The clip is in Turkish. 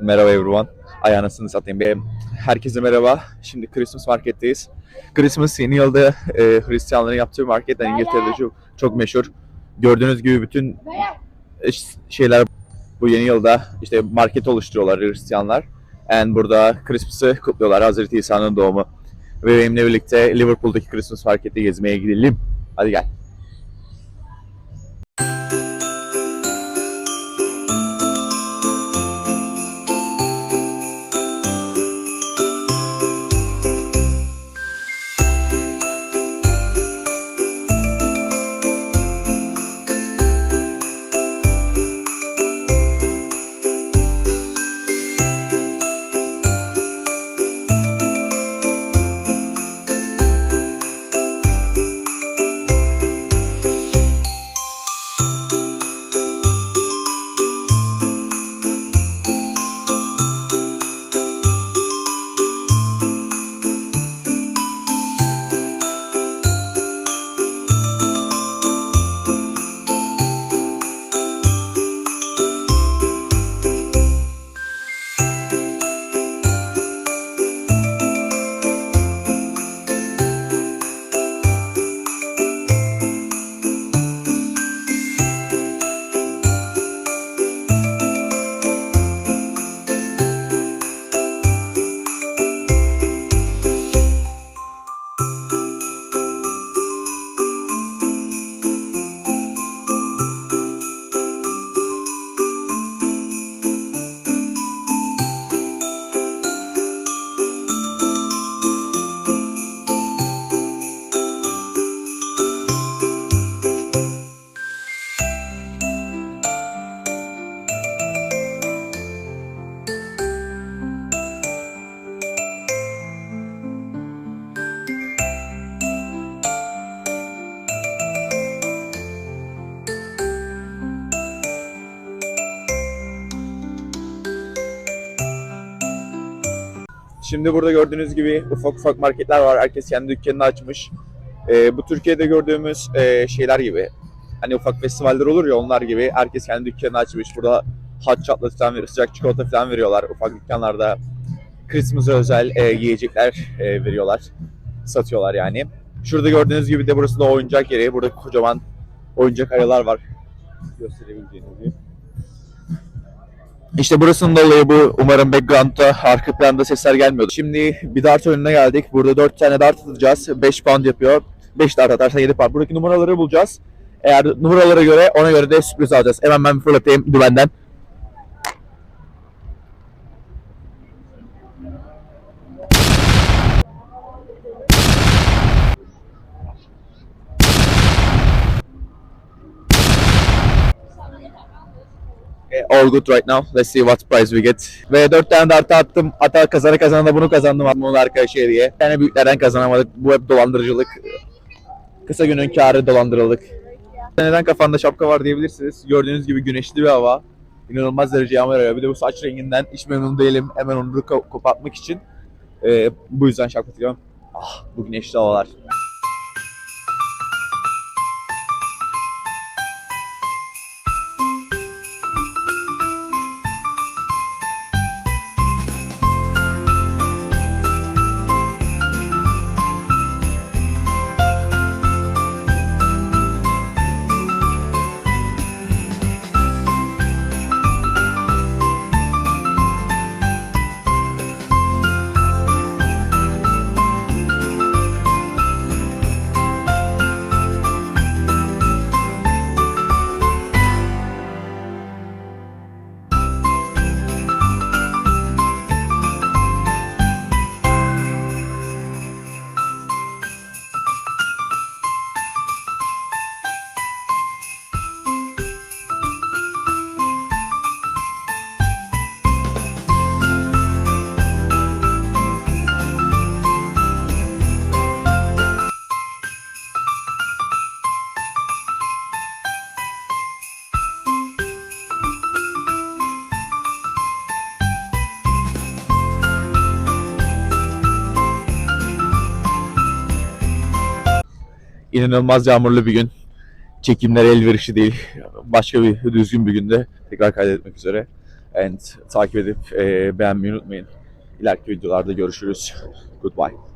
Merhaba everyone. Ay anasını satayım. Be. Herkese merhaba. Şimdi Christmas marketteyiz. Christmas yeni yılda e, Hristiyanların yaptığı market. Yani İngiltere'de çok, çok meşhur. Gördüğünüz gibi bütün e, şeyler bu yeni yılda işte market oluşturuyorlar Hristiyanlar. And burada Christmas'ı kutluyorlar. Hazreti İsa'nın doğumu. Ve benimle birlikte Liverpool'daki Christmas markette gezmeye gidelim. Hadi gel. Şimdi burada gördüğünüz gibi ufak ufak marketler var. Herkes kendi dükkanını açmış. Ee, bu Türkiye'de gördüğümüz e, şeyler gibi. Hani ufak festivaller olur ya onlar gibi. Herkes kendi dükkanını açmış. Burada hot chocolate falan veriyor, sıcak çikolata falan veriyorlar. Ufak dükkanlarda Christmas'a özel e, yiyecekler e, veriyorlar. Satıyorlar yani. Şurada gördüğünüz gibi de burası da oyuncak yeri. Burada kocaman oyuncak aralar var. Gösterebileceğiniz gibi. İşte burasının da olayı bu. Umarım background'da, arka planda sesler gelmiyordu. Şimdi bir dart oyununa geldik. Burada 4 tane dart atacağız. 5 pound yapıyor. 5 dart atarsan 7 pound. Buradaki numaraları bulacağız. Eğer numaralara göre ona göre de sürpriz alacağız. Hemen ben fırlatayım dümenden. All good right now. Let's see what prize we get. Ve 4 tane de artı attım. Ata kazana kazana da bunu kazandım. Bunun arkadaşı diye. Bir tane büyüklerden kazanamadık. Bu hep dolandırıcılık. Kısa günün karı dolandırıldık. Neden kafanda şapka var diyebilirsiniz. Gördüğünüz gibi güneşli bir hava. İnanılmaz derece yağmur yağıyor. Bir de bu saç renginden hiç memnun değilim. Hemen onu kopartmak için. Ee, bu yüzden şapka takıyorum. Ah bu güneşli havalar. İnanılmaz yağmurlu bir gün. Çekimler elverişli değil. Başka bir düzgün bir günde tekrar kaydetmek üzere. And takip edip e, beğenmeyi unutmayın. İleriki videolarda görüşürüz. Goodbye.